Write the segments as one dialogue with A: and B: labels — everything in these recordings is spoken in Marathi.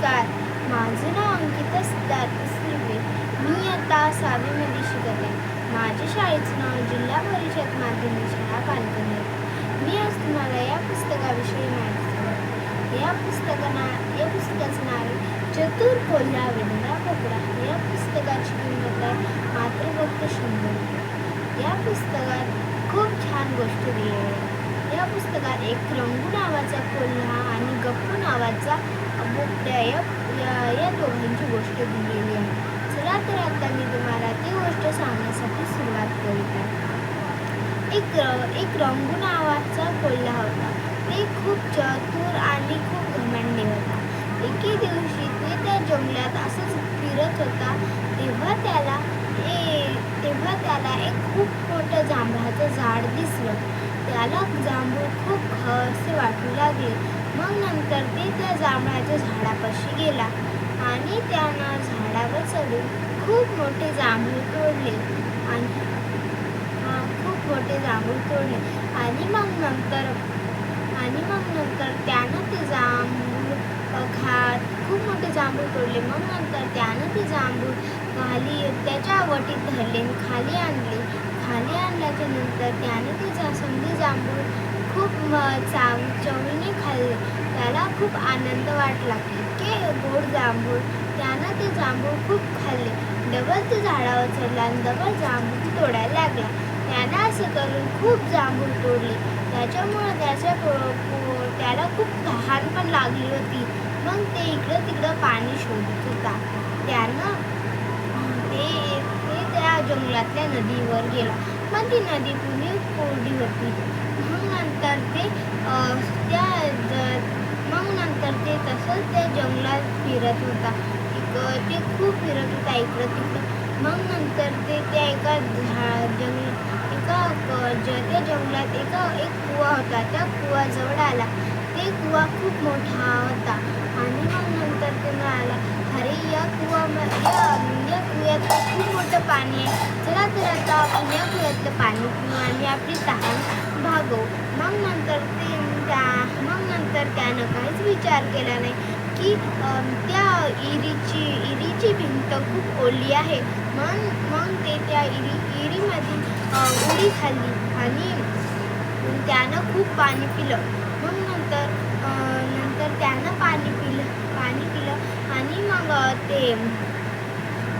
A: नमस्कार. माझं नाव अंकिता सिद्धार्थ मी आता सहावीमध्ये शिकत आहे. माझ्या शाळेचं नाव जिल्हा परिषद माध्यमिक शाळा पालकनी मी आज तुम्हाला या पुस्तकाविषयी माहिती या पुस्तकाना या पुस्तकाचं नाव आहे चतुर कोल्हा विंदा कोकडा या पुस्तकाची किंमत आहे मात्र फक्त शंभर रुपये. या पुस्तकात खूप छान गोष्टी दिली आहेत या पुस्तकात एक रंगू नावाचा कोल्हा आहे. गप्पू नावाचा बोकड्या या या- दोघांची गोष्ट दिलेली आहे. चला तर आता मी तुम्हाला ती गोष्ट सांगण्यासाठी सुरुवात करीत आहे एक र- एक रंगू नावाचा कोल्हा होता. ते खूप चतुर आणि खूप घमंडी होता. एके दिवशी ते त्या जंगलात असंच फिरत होता. तेव्हा त्याला ए तेव्हा त्याला एक खूप मोठं जांभळाचं झाड दिसलं. त्याला जांभूळ खूप खसे वाटू लागले. मग तर ते त्या जांभळाच्या झाडापाशी गेला आणि त्यानं झाडावर चढून खूप मोठे जांभूळ तोडले. आणि खूप मोठे जांभूळ तोडले. आणि मग नंतर आणि मग नंतर त्यानं ते जांभूळ खात खूप मोठे जांभूळ तोडले. मग नंतर त्यानं ते जांभूळ खाली त्याच्या वटीत धरले खाली आणले. खाली आणल्याच्या नंतर त्याने ते जा जास्वंदी जांभूळ खूप चाव चांग चवीने खूप आनंद वाटला. इतके गोड जांभूळ. त्यानं ते जांभूळ खूप खाल्ले. डबल ते झाडावर चढला आणि डबल जांभूळ तोडायला लागला. त्यानं असं करून खूप जांभूळ तोडले. त्याच्यामुळे त्याच्या त्याला खूप तहान पण लागली होती. मग ते इकडं तिकडं पाणी शोधत होता. त्यानं ते ते त्या जंगलातल्या नदीवर गेला. पण ती नदी पुढे कोरडी होती मग नंतर ते अ, त्या ज- मग नंतर ते तसंच त्या जंगलात फिरत होता. ते खूप फिरत होता इकडं तिकडं. मग नंतर ते त्या एका झा जंगल एका ज- त्या जंगलात एका एक कुवा होता. त्या कुवाजवळ आला. ते कुवा खूप मोठा होता. आणि मग नंतर ते म्हणाला अरे या कुवा या या कुव्यात खूप मोठं पाणी आहे. चला तर आता आपण या कुव्यातलं पाणी पिऊ आणि आपली तहान भागवू. मग नंतर ते त्या मग नंतर त्यानं काहीच विचार केला नाही. की त्या इरीची इरीची भिंत खूप ओली आहे. मग मग ते त्या इरी इरीमध्ये उडी खाल्ली आणि त्यानं खूप पाणी पिलं. मग नंतर नंतर त्यानं पाणी पिलं पाणी पिलं आणि मग ते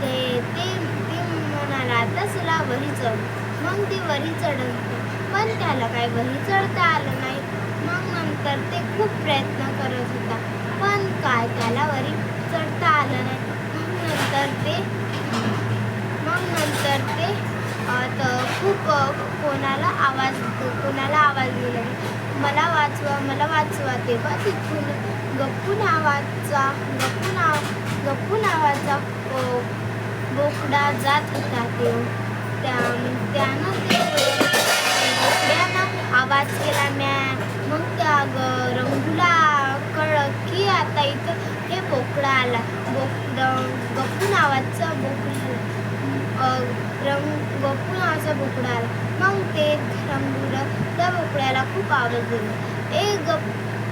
A: ते ते ते म्हणाला आता चला वरी चढ. मग ते वरी चढत पण त्याला काय वरी चढता आलं नाही. तर ते खूप प्रयत्न करत होता. पण काय त्याला वरी चढता आलं नाही. मग नंतर ते मग नंतर ते खूप कोणाला आवाज कोणाला आवाज दिला मला वाचवा मला वाचवा तेव्हा तिथून गप्पू नावाचा गप्पू नाव गप्पू नावाचा बोकडा जात होता ते त्या त्यानं ते बोकड्यानं आवाज केला म्या मग त्या ग- रंगूला कळलं की आता इथं हे बोकडा आला. बोक गप्पू नावाचा बोकडा रंग गप्पू नावाचा बोकडा आला. मग ते रंगूला त्या बोकड्याला खूप आवडत गेलं. ए गप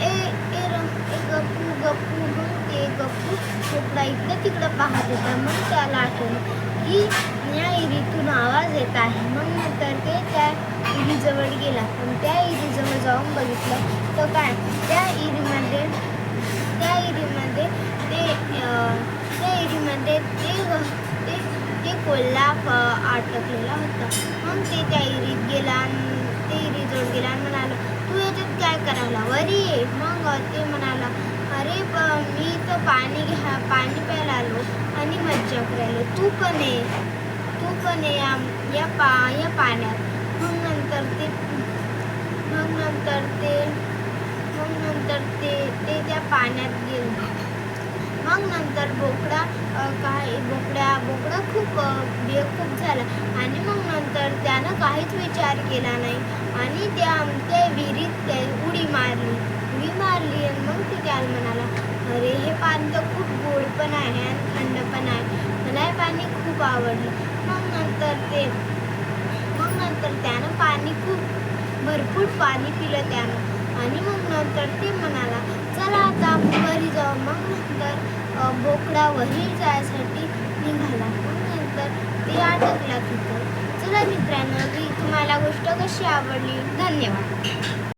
A: ए ए रंग ए गप्पू गप्पू मग ते गप्पू बोकडा इकडं तिकडं पाहत होता. मग त्याला आठवलं की या इरीतून आवाज येत आहे. मग नंतर ते त्या इरीजवळ गेला. पण त्या इरीजवळ जाऊन बघितलं तर काय? त्या इरीमध्ये त्या एरीमध्ये ते त्या एरीमध्ये ते ते ते कोल्हा फ- अटकलेला होता. मग ते त्या एरीत गेला आणि ते एरीजवळ गेला आणि म्हणाला तू याच्यात काय करायला? वरी ये. मग ते म्हणाला अरे प मी तर पाणी घ्या पाणी प्यायला आलो आणि मज्जा करायला. तू पण ये तू पण ये या या पा या पाण्यात मग नंतर ते मग नंतर ते मग नंतर ते ते त्या पाण्यात गेले. मग नंतर बोकडा काय बोकड्या बोकडा खूप अ, बेवकूफ झाला आणि मग नंतर त्यानं काहीच विचार केला नाही. आणि त्या त्या विहिरीत त्या उडी मारली. उडी मारली आणि मग ते त्याला म्हणाला अरे हे पाणी तर खूप गोड पण आहे आणि थंड पण आहे. मला हे पाणी खूप आवडलं. मग नंतर ते मग नंतर त्यानं पाणी खूप भरपूर पाणी पिलं त्यानं. आणि मग नंतर ते म्हणाला चला आता आपण घरी जाऊ. मग नंतर बोकडा वहीर जायसाठी निघाला. मग नंतर ते अटकला तिथं. चला मित्रांनो ती तुम्हाला गोष्ट कशी आवडली? धन्यवाद.